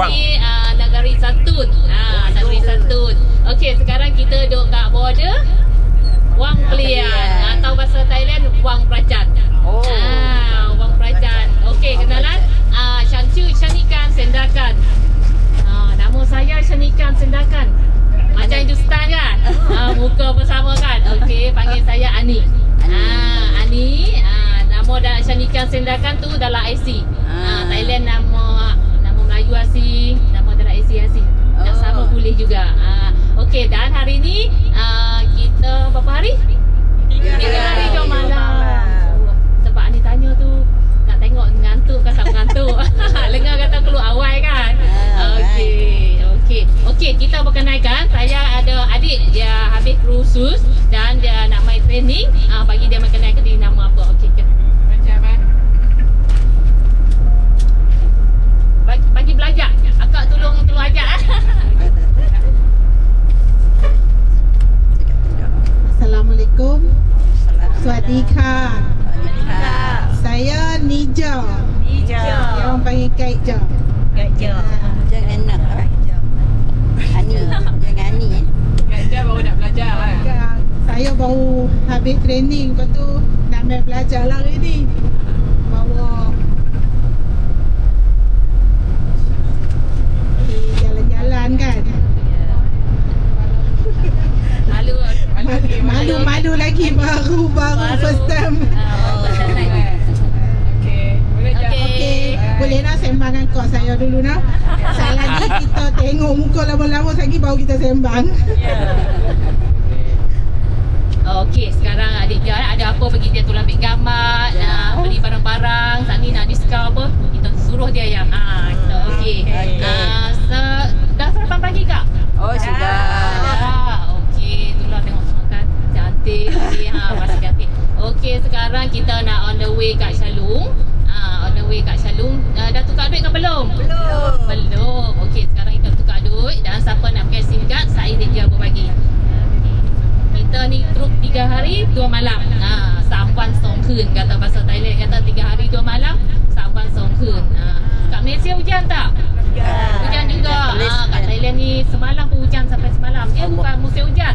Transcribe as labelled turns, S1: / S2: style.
S1: Kuang.
S2: Ini uh, negeri Santun. Ah, negeri Santun. Okey, sekarang kita duduk kat border Wang Pelian atau bahasa Thailand Wang Pracan.
S3: Oh.
S2: Ah, Wang Pracan. Okey, kenalan ah Shanchu Shanikan Sendakan. Ah, nama saya Shanikan Sendakan. Macam Hindustan kan? Ah, muka bersama kan? Okey, panggil saya Ani. Ah, Ani. Ah, nama dah Shanikan Sendakan tu dalam IC. Ah,
S3: Ah.
S2: Thailand nama nama Melayu asing, okey. Kita perkenalkan saya ada adik dia habis kursus dan dia nak main training. Ah bagi dia mengenalkan diri nama apa. Okey, ke. Macam. Bagi, bagi belajar. Akak tolong tolong ajar eh.
S4: Assalamualaikum. Swadika. Saya Nija. Yang orang panggil Kait Je. Ah,
S3: Jangan nak lah. Ani. Jangan Ani eh.
S4: kan, Baru habis training Lepas tu nak main belajar lah ni Bawa Jalan-jalan kan
S2: Malu.
S4: Malu Malu lagi Baru Baru first time
S2: Ah. Okey.
S4: Okey, boleh nak sembang dengan kau saya dulu nak. Sekali lagi kita tengok muka lama-lama lagi baru kita sembang.
S2: Okey, sekarang adik dia ada apa bagi dia tolong ambil gambar, nak beli barang-barang, saat ni nak diskaun apa, kita suruh dia yang. Ha, kita okey.
S3: Okey.
S2: Ah, se- dah sarapan pagi kak?
S3: Oh sudah.
S2: Dah. Okey, itulah tengok makan cantik. Okey, ha, masih cantik. Okey, sekarang kita nak on the way kat Shalung. Ah, on the way kat Shalung. Ah, dah tukar duit ke belum?
S3: Belum.
S2: Belum. Okey, sekarang kita tukar duit dan siapa nak pakai SIM card, saya dia berbagi. Kita ni trip 3 hari 2 malam. Ha, sampan song kun kata bahasa Thailand kata 3 hari 2 malam, sampan song kun. Ha, kat Malaysia hujan tak? Hujan juga. Ha, kat. Thailand ni semalam pun hujan sampai semalam. Dia bukan musim hujan.